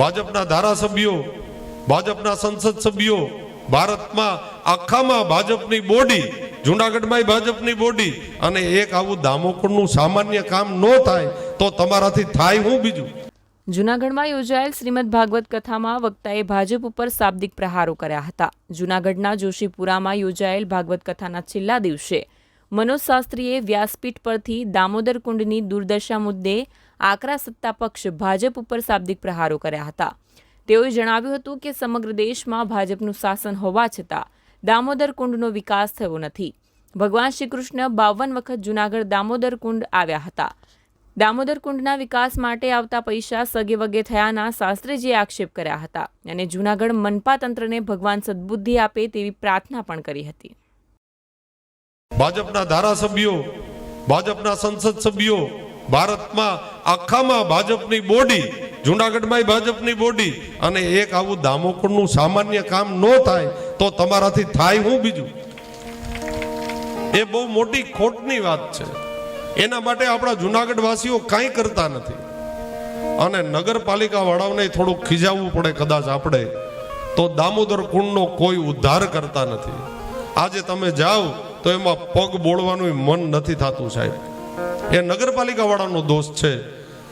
ભાજપના ધારાસભ્યો, ભાજપના સંસદ સભ્યો, ભારતમાં આખામાં ભાજપની બોડી જુનાગઢમાં ભાજપની બોડી અને એક આવું દામોકરનું સામાન્ય કામ ન થાય તો તમારાથી થાય હું બીજું? જૂનાગઢમાં યોજાયેલ શ્રીમદ ભાગવત કથામાં વક્તાએ ભાજપ ઉપર શાબ્દિક પ્રહારો કર્યા હતા. જૂનાગઢના જોશીપુરામાં યોજાયેલ ભાગવત કથાના છેલ્લા દિવસે મનોજ શાસ્ત્રીએ વ્યાસપીઠ પરથી દામોદર કુંડની દુર્દશા મુદ્દે આકરા સત્તા પક્ષ ભાજપ ઉપર શાબ્દિક પ્રહારો કર્યા હતા. તેઓએ જણાવ્યું હતું કે સમગ્ર દેશમાં ભાજપનું શાસન હોવા છતાં દામોદર કુંડનો વિકાસ થયો નથી. ભગવાન શ્રી બાવન વખત જૂનાગઢ દામોદર કુંડ આવ્યા હતા. દામોદર કુંડના વિકાસ માટે આવતા પૈસા સગે વગે થયાના શાસ્ત્રીજીએ આક્ષેપ કર્યા હતા અને જૂનાગઢ મનપા તંત્રને ભગવાન સદબુદ્ધિ આપે તેવી પ્રાર્થના પણ કરી હતી. ભાજપના ધારાસભ્યો, ભાજપના સંસદ સભ્યો ભારતમાં આખામાં ભાજપની બોડી જુનાગઢમાં ભાજપની બોડી અને એક આવું દામોકરનું સામાન્ય કામ ન થાય તો તમારાથી થાય હું બીજું? એ બહુ મોટી ખોટની વાત છે. એના માટે આપણા જુનાગઢ વાસીઓ કાંઈ કરતા નથી. અને નગરપાલિકા વાળાઓને થોડુંક ખીજાવવું પડે કદાચ આપણે. તો દામોદર કુંડનો કોઈ ઉદ્ધાર કરતા નથી. આજે તમે જાઓ તો એમાં પગ બોળવાનું મન નથી થતું સાહેબ. એ નગરપાલિકા વાળાનો દોષ છે.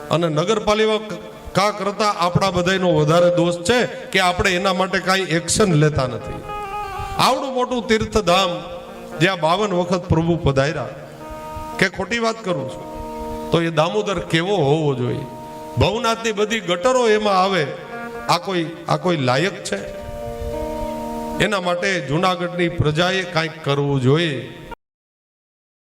અને નગરપાલિકા કરતા આપણા બધાનો વધારે દોષ છે કે આપણે એના માટે કાંઈ એક્શન લેતા નથી. આવડું મોટું તીર્થધામ જ્યાં બાવન વખત પ્રભુ પધાર્યા, કે ખોટી વાત કરું છું, તો એ દામોદર કેવો હોવો જોઈએ? ભવનાથની બધી ગટરો એમાં આવે, આ કોઈ આ કોઈ લાયક છે? એના માટે જુનાગઢની પ્રજાએ કાંઈક કરવું જોઈએ.